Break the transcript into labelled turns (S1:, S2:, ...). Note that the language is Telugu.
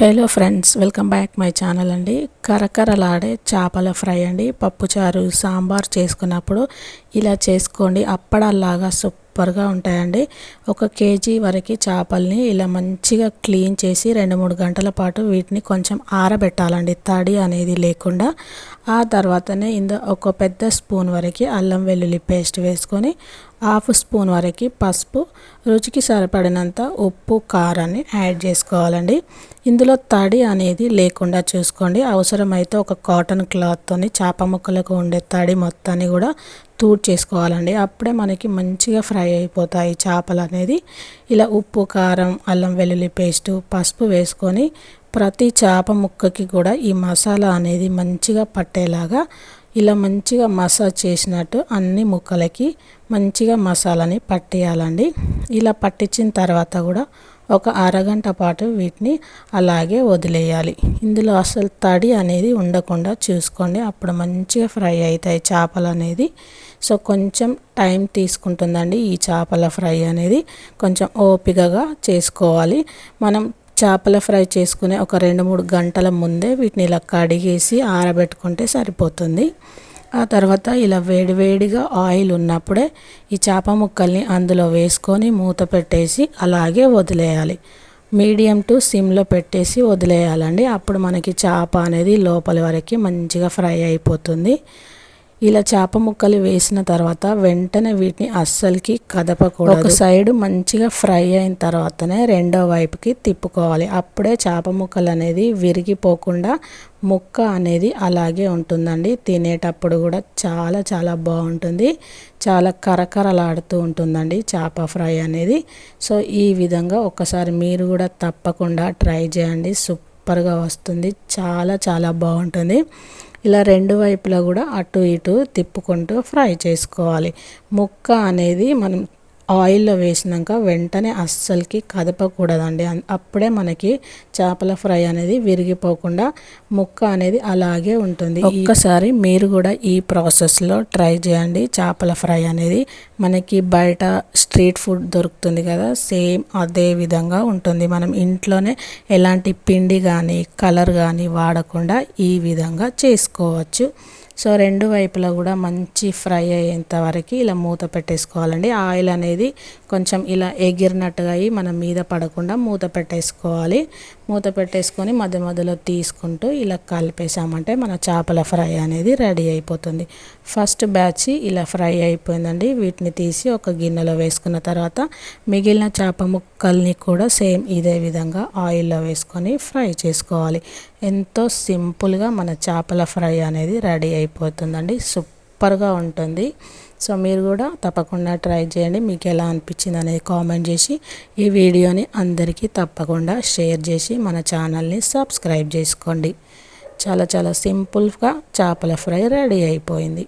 S1: Hello friends welcome back my channel అండి. కరకరలాడే చేపల ఫ్రై అండి. పప్పుచారు సాంబార్ చేసుకున్నప్పుడు ఇలా చేసుకోండి. అప్పడాల్లాగా సూపర్గా ఉంటాయండి. ఒక కేజీ వరకు చేపల్ని ఇలా మంచిగా క్లీన్ చేసి రెండు మూడు గంటల పాటు వీటిని కొంచెం ఆరబెట్టాలండి. తడి అనేది లేకుండా. ఆ తర్వాతనే ఇంద ఒక పెద్ద స్పూన్ వరకు అల్లం వెల్లుల్లి పేస్ట్ వేసుకొని హాఫ్ స్పూన్ వరకు పసుపు రుచికి సరిపడినంత ఉప్పు కారాన్ని యాడ్ చేసుకోవాలండి. ఇందులో తడి అనేది లేకుండా చూసుకోండి. అవసరమైతే ఒక కాటన్ క్లాత్తోని చేప ముక్కలకు ఉండే తడి మొత్తాన్ని కూడా తూడ్ చేసుకోవాలండి. అప్పుడే మనకి మంచిగా ఫ్రై అయిపోతాయి చేపలు అనేది. ఇలా ఉప్పు కారం అల్లం వెల్లుల్లి పేస్టు పసుపు వేసుకొని ప్రతి చేప ముక్కకి కూడా ఈ మసాలా అనేది మంచిగా పట్టేలాగా ఇలా మంచిగా మసాజ్ చేసినట్టు అన్ని ముక్కలకి మంచిగా మసాలాని పట్టేయాలండి. ఇలా పట్టించిన తర్వాత కూడా ఒక అరగంట పాటు వీటిని అలాగే వదిలేయాలి. ఇందులో అసలు తడి అనేది ఉండకుండా చూసుకోండి. అప్పుడు మంచిగా ఫ్రై అవుతాయి చేపలు అనేది. సో కొంచెం టైం తీసుకుంటుందండి ఈ చేపల ఫ్రై అనేది. కొంచెం ఓపికగా చేసుకోవాలి. మనం చేపల ఫ్రై చేసుకునే ఒక రెండు మూడు గంటల ముందే వీటిని ఇలా కడిగేసి ఆరబెట్టుకుంటే సరిపోతుంది. ఆ తర్వాత ఇలా వేడివేడిగా ఆయిల్ ఉన్నప్పుడే ఈ చేప ముక్కల్ని అందులో వేసుకొని మూత పెట్టేసి అలాగే వదిలేయాలి. మీడియం టు సిమ్లో పెట్టేసి వదిలేయాలండి. అప్పుడు మనకి చేప అనేది లోపలి వరకు మంచిగా ఫ్రై అయిపోతుంది. ఇలా చేప ముక్కలు వేసిన తర్వాత వెంటనే వీటిని అస్సలకి కదపకూడదు. ఒక సైడ్ మంచిగా ఫ్రై అయిన తర్వాతనే రెండో వైపుకి తిప్పుకోవాలి. అప్పుడే చేప ముక్కలు అనేది విరిగిపోకుండా ముక్క అనేది అలాగే ఉంటుందండి. తినేటప్పుడు కూడా చాలా చాలా బాగుంటుంది. చాలా కరకరలాడుతూ ఉంటుందండి చేప ఫ్రై అనేది. సో ఈ విధంగా ఒకసారి మీరు కూడా తప్పకుండా ట్రై చేయండి. సూపర్గా వస్తుంది. చాలా చాలా బాగుంటుంది. ఇలా రెండు వైపులా కూడా అటు ఇటు తిప్పుకుంటూ ఫ్రై చేసుకోవాలి. ముక్క అనేది మనం ఆయిల్లో వేసినాక వెంటనే అస్సలకి కదపకూడదండి. అప్పుడే మనకి చేపల ఫ్రై అనేది విరిగిపోకుండా ముక్క అనేది అలాగే ఉంటుంది. ఒక్కసారి మీరు కూడా ఈ ప్రాసెస్లో ట్రై చేయండి. చేపల ఫ్రై అనేది మనకి బయట స్ట్రీట్ ఫుడ్ దొరుకుతుంది కదా సేమ్ అదే విధంగా ఉంటుంది. మనం ఇంట్లోనే ఎలాంటి పిండి కానీ కలర్ కానీ వాడకుండా ఈ విధంగా చేసుకోవచ్చు. సో రెండు వైపులా కూడా మంచి ఫ్రై అయ్యేంత వరకు ఇలా మూత పెట్టేసుకోవాలండి. ఆయిల్ అనేది కొంచెం ఇలా ఎగిరినట్టుగా అయ్యి మనం మీద పడకుండా మూత పెట్టేసుకోవాలి. మూత పెట్టేసుకొని మధ్య మధ్యలో తీసుకుంటూ ఇలా కలిపేసామంటే మన చేపల ఫ్రై అనేది రెడీ అయిపోతుంది. ఫస్ట్ బ్యాచ్ ఇలా ఫ్రై అయిపోయిందండి. వీటిని తీసి ఒక గిన్నెలో వేసుకున్న తర్వాత మిగిలిన చేప ముక్కల్ని కూడా సేమ్ ఇదే విధంగా ఆయిల్లో వేసుకొని ఫ్రై చేసుకోవాలి. ఎంతో సింపుల్గా మన చేపల ఫ్రై అనేది రెడీ అయిపోతుందండి. సూపర్గా ఉంటుంది. సో మీరు కూడా తప్పకుండా ట్రై చేయండి. మీకు ఎలా అనిపించింది అనేది కామెంట్ చేసి ఈ వీడియోని అందరికీ తప్పకుండా షేర్ చేసి మన ఛానల్ని సబ్స్క్రైబ్ చేసుకోండి. చాలా చాలా సింపుల్గా చేపల ఫ్రై రెడీ అయిపోయింది.